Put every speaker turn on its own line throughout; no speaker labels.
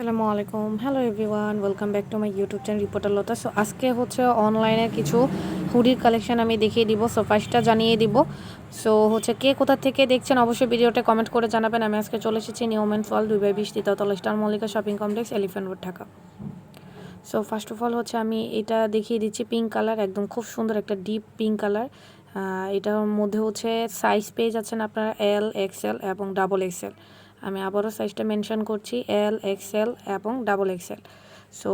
আসসালামু আলাইকুম। Hello everyone welcome back to my YouTube channel reporter Lata so আজকে হচ্ছে অনলাইনে কিছু হুডির কালেকশন আমি দেখিয়ে দিব সো ফার্স্টটা জানিয়ে দিব। সো হচ্ছে কে কোথা থেকে দেখছেন অবশ্যই ভিডিওটা কমেন্ট করে জানাবেন। আমি আজকে চলে এসেছি নিউম্যান ফল দুই বাই বিশ তৃতীয়তলা star Mallika shopping complex elephant road Dhaka. So first of all হচ্ছে আমি এটা দেখিয়ে দিচ্ছি পিঙ্ক কালার একদম খুব সুন্দর একটা ডিপ পিঙ্ক কালার এটার মধ্যে হচ্ছে সাইজ পেয়ে যাচ্ছেন আপনারা এল এক্সেল এবং ডাবল এক্সেল আমি আবারও সাইজটা মেনশন করছি এল এক্সেল এবং ডাবল এক্সেল সো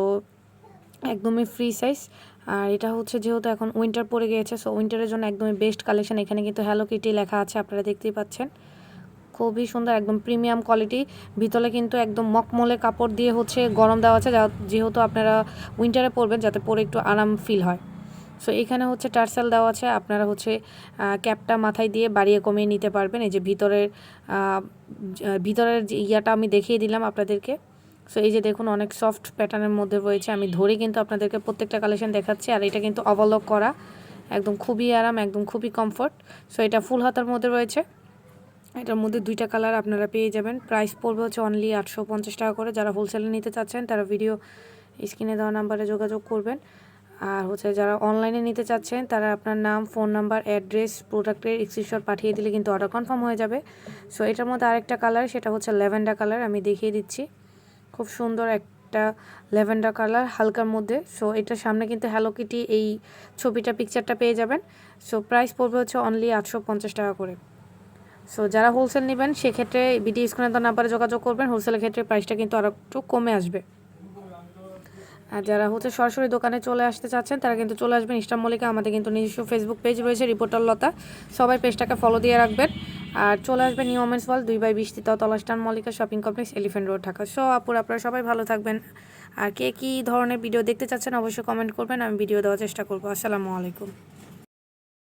একদমই ফ্রি সাইজ আর এটা হচ্ছে যেহেতু এখন উইন্টার পড়ে গিয়েছে সো উইন্টারের জন্য একদমই বেস্ট কালেকশন এখানে কিন্তু হ্যালো কিটি লেখা আছে, আপনারা দেখতেই পাচ্ছেন। খুবই সুন্দর, একদম প্রিমিয়াম কোয়ালিটি ভিতরে কিন্তু একদম মকমলে কাপড় দিয়ে হচ্ছে গরম দেওয়া আছে যেহেতু আপনারা উইন্টারে পরবেন, যাতে পরে একটু আরাম ফিল হয়। সো এখানে হচ্ছে টার্সেল দেওয়া আছে। আপনারা হচ্ছে ক্যাপটা মাথায় দিয়ে বাড়িয়ে কমিয়ে নিতে পারবেন। এই যে ভিতরের ভিতরের যে ইয়াটা আমি দেখিয়ে দিলাম আপনাদেরকে। সো এই যে দেখুন, অনেক সফট প্যাটার্নের মধ্যে রয়েছে। আমি ধরে কিন্তু আপনাদেরকে প্রত্যেকটা কালেকশন দেখাচ্ছি। আর এটা কিন্তু অবলক করা। একদম খুবই আরাম, একদম খুবই কমফোর্ট সো এটা ফুল হাতার মধ্যে রয়েছে। এটার মধ্যে দুইটা কালার আপনারা পেয়ে যাবেন। প্রাইস পড়বে হচ্ছে অনলি আটশো পঞ্চাশ টাকা করে। যারা হোলসেলে নিতে চাচ্ছেন, তারা ভিডিও স্ক্রিনে দেওয়া নাম্বারে যোগাযোগ করবেন। আর হচ্ছে যারা অনলাইনে নিতে চাচ্ছেন, তারা আপনার নাম ফোন নাম্বার অ্যাড্রেস প্রোডাক্টের স্ক্রিনশট পাঠিয়ে দিলে কিন্তু অর্ডার কনফার্ম হয়ে যাবে। সো এটার মধ্যে আরেকটা কালার সেটা হচ্ছে ল্যাভেন্ডার কালার আমি দেখিয়ে দিচ্ছি। খুব সুন্দর একটা ল্যাভেন্ডার কালার হালকার মধ্যে। সো এটার সামনে কিন্তু হ্যালো কিটি এই ছবিটা পিকচারটা পেয়ে যাবেন। সো প্রাইস পড়বে হচ্ছে অনলি আটশো পঞ্চাশ টাকা করে। সো যারা হোলসেল নেবেন, সেক্ষেত্রে বিডি তো নাম্বারে যোগাযোগ করবেন হোলসেলের ক্ষেত্রে প্রাইসটা কিন্তু আরও একটু কমে আসবে। আর যারা হচ্ছে সরাসরি দোকানে চলে আসতে চাচ্ছেন, তারা কিন্তু চলে আসবেন। ইস্টার মল্লিকা আমাদের কিন্তু নিজস্ব ফেসবুক পেজ রয়েছে রিপোর্টার লতা। সবাই পেজটাকে ফলো দিয়ে রাখবেন। আর চলে আসবেন নিউ ওমেন্স ওয়াল দুই বাই বিশ তলাস্টান Mallika shopping complex elephant road Dhaka. So আপুর আপনারা সবাই ভালো থাকবেন। আর কে কী ধরনের ভিডিও দেখতে চাচ্ছেন, অবশ্যই কমেন্ট করবেন। আমি ভিডিও দেওয়ার চেষ্টা করব। আসসালামু আলাইকুম।